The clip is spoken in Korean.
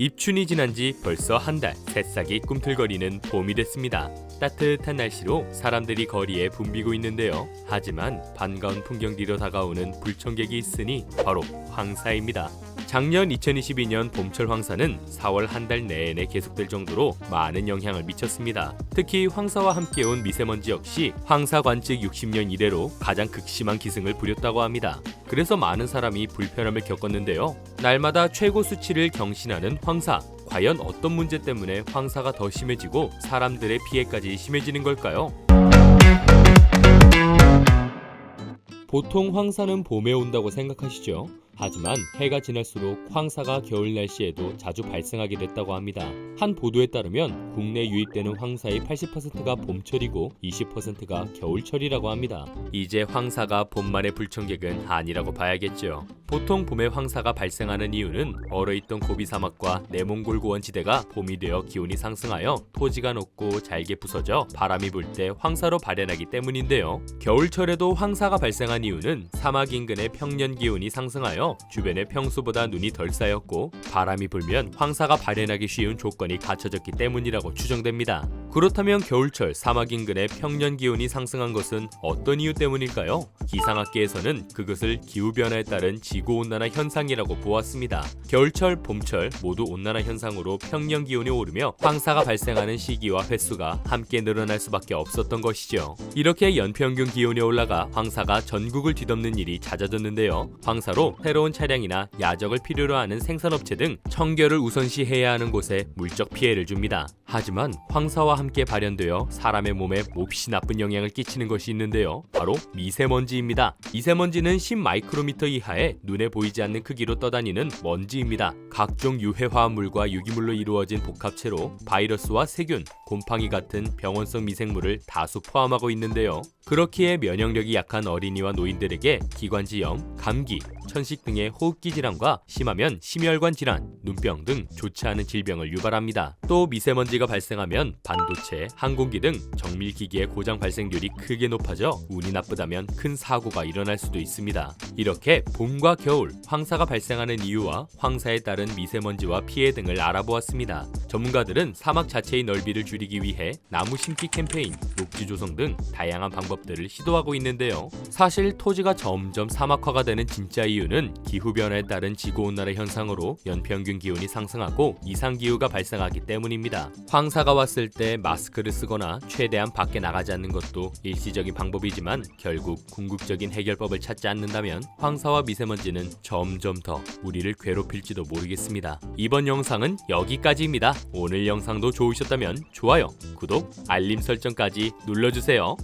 입춘이 지난 지 벌써 한 달, 새싹이 꿈틀거리는 봄이 됐습니다. 따뜻한 날씨로 사람들이 거리에 붐비고 있는데요. 하지만 반가운 풍경 뒤로 다가오는 불청객이 있으니 바로 황사입니다. 작년 2022년 봄철 황사는 4월 한 달 내내 계속될 정도로 많은 영향을 미쳤습니다. 특히 황사와 함께 온 미세먼지 역시 황사 관측 60년 이래로 가장 극심한 기승을 부렸다고 합니다. 그래서 많은 사람이 불편함을 겪었는데요. 날마다 최고 수치를 경신하는 황사. 과연 어떤 문제 때문에 황사가 더 심해지고 사람들의 피해까지 심해지는 걸까요? 보통 황사는 봄에 온다고 생각하시죠? 하지만 해가 지날수록 황사가 겨울 날씨에도 자주 발생하게 됐다고 합니다. 한 보도에 따르면 국내 유입되는 황사의 80%가 봄철이고 20%가 겨울철이라고 합니다. 이제 황사가 봄만의 불청객은 아니라고 봐야겠죠. 보통 봄에 황사가 발생하는 이유는 얼어있던 고비 사막과 내몽골 고원지대가 봄이 되어 기온이 상승하여 토지가 녹고 잘게 부서져 바람이 불 때 황사로 발현하기 때문인데요. 겨울철에도 황사가 발생한 이유는 사막 인근의 평년 기온이 상승하여 주변의 평소보다 눈이 덜 쌓였고 바람이 불면 황사가 발현하기 쉬운 조건이 갖춰졌기 때문이라고 추정됩니다. 그렇다면 겨울철 사막 인근의 평년 기온이 상승한 것은 어떤 이유 때문일까요? 기상학계에서는 그것을 기후 변화에 따른 지구 온난화 현상이라고 보았습니다. 겨울철, 봄철 모두 온난화 현상으로 평년 기온이 오르며 황사가 발생하는 시기와 횟수가 함께 늘어날 수밖에 없었던 것이죠. 이렇게 연평균 기온이 올라가 황사가 전국을 뒤덮는 일이 잦아졌는데요. 황사로 새로운 차량이나 야적을 필요로 하는 생산업체 등 청결을 우선시해야 하는 곳에 물적 피해를 줍니다. 하지만 황사와 함께 발현되어 사람의 몸에 몹시 나쁜 영향을 끼치는 것이 있는데요. 바로 미세먼지입니다. 미세먼지는 10 마이크로미터 이하의 눈에 보이지 않는 크기로 떠다니는 먼지입니다. 각종 유해 화합물과 유기물로 이루어진 복합체로 바이러스와 세균, 곰팡이 같은 병원성 미생물을 다수 포함하고 있는데요. 그렇기에 면역력이 약한 어린이와 노인들에게 기관지염, 감기, 천식 등의 호흡기 질환과 심하면 심혈관 질환, 눈병 등 좋지 않은 질병을 유발합니다. 또 미세먼지가 발생하면 반도체, 항공기 등 정밀 기기의 고장 발생률이 크게 높아져 운이 나쁘다면 큰 사고가 일어날 수도 있습니다. 이렇게 봄과 겨울 황사가 발생하는 이유와 황사에 따른 미세먼지와 피해 등을 알아보았습니다. 전문가들은 사막 자체의 넓이를 줄이기 위해 나무 심기 캠페인, 녹지 조성 등 다양한 방법들을 시도하고 있는데요. 사실 토지가 점점 사막화가 되는 진짜 이유는 기후 변화에 따른 지구 온난화 현상으로 연평균 기온이 상승하고 이상 기후가 발생하기 때문입니다. 황사가 왔을 때 마스크를 쓰거나 최대한 밖에 나가지 않는 것도 일시적인 방법이지만 결국 궁극적인 해결법을 찾지 않는다면 황사와 미세먼지는 점점 더 우리를 괴롭힐지도 모르겠습니다. 이번 영상은 여기까지입니다. 오늘 영상도 좋으셨다면 좋아요, 구독, 알림 설정까지 눌러주세요.